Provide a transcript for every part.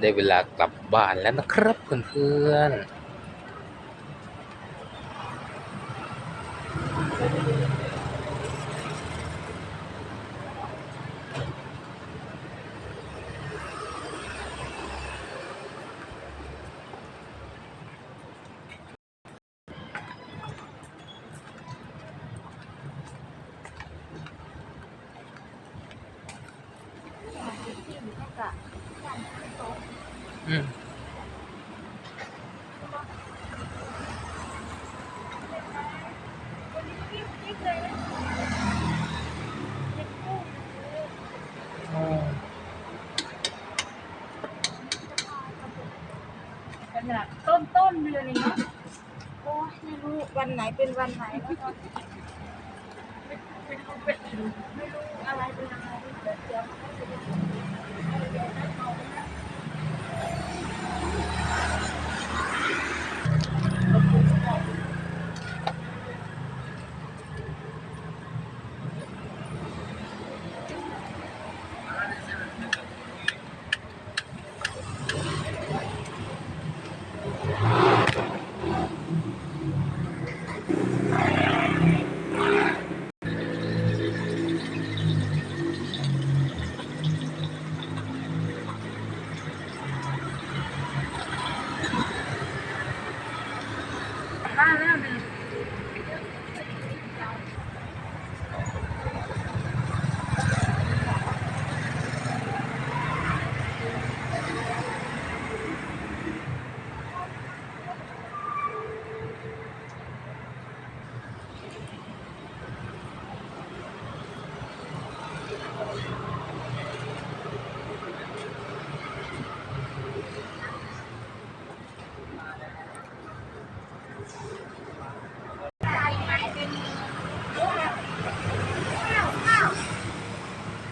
ได้เวลากลับบ้านแล้วนะครับเพื่อนๆ อืมอ๋อขนาดต้นต้นเดือนเองเนาะโอ้ยไม่รู้วันไหนเป็นวันไหนแล้วก็ไม่รู้เป็นไม่รู้อะไรเป็นอะไรเดี๋ยวเดี๋ยว บ้านแล้วดิ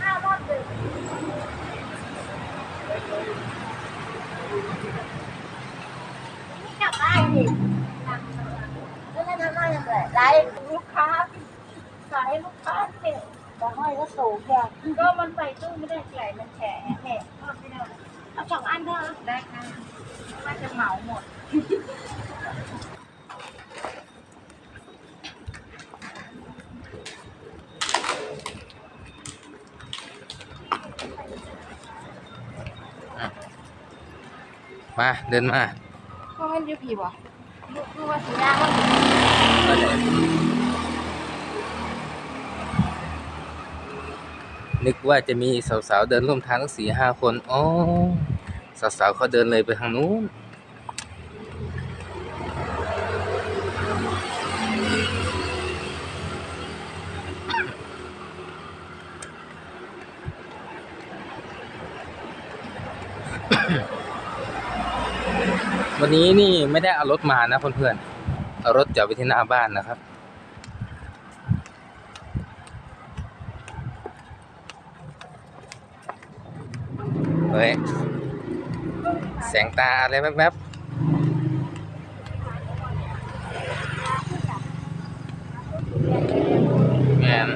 ข้าวรอบดึกกลับบ้านดิแล้วนั่นนั่นยัง ไงไลฟ์ลูกค้าขายลูกค้าเสร็จแต่ห้อยก็สูงอย่างก็มันใส่ตู้ไม่ได้ใส่มันแฉะแหกทอดไม่ได้เอาสองอันเถอะได้ค่ะว่าจะเหมาหมดมา เดินมาก็มันอยู่ผีบ่คือว่าสีย่างมัน นึกว่าจะมีสาวๆเดินร่วมทางตั้งสี่ห้าคน อ๋อ สาวๆเขาเดินเลยไปทางนู้น วันนี้นี่ไม่ได้เอารถมานะเพื่อนๆ เอารถจอดไว้ที่หน้าบ้านนะครับ เฮ้ย แสงตาอะไรแวบๆแมน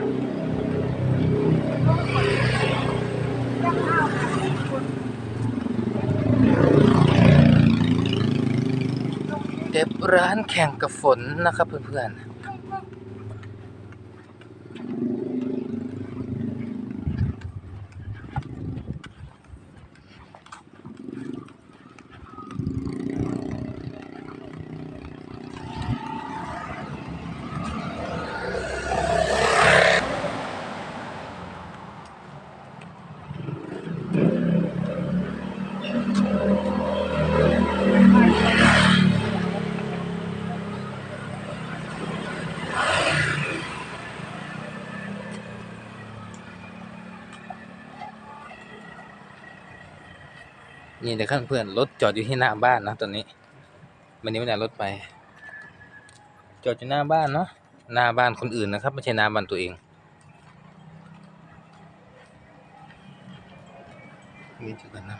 เด็บร้านแข่งกับฝนนะครับเพื่อนๆ นี่เดี๋ยวข้างเพื่อนรถจอดอยู่ที่หน้าบ้านนะตอนนี้วันนี้ไม่ได้รถไป จอดอยู่หน้าบ้านเนาะหน้าบ้านคนอื่นนะครับ ไม่ใช่หน้าบ้านตัวเองนี่จุดกันนะ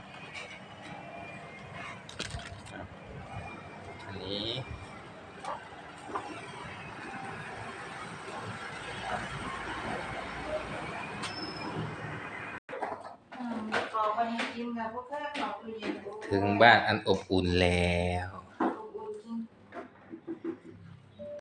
อันนี้ กองไว้ วั นี้กินกับพวกแค่ของตู้เย็นถึงบ้านอันอบอุ่นแล้ว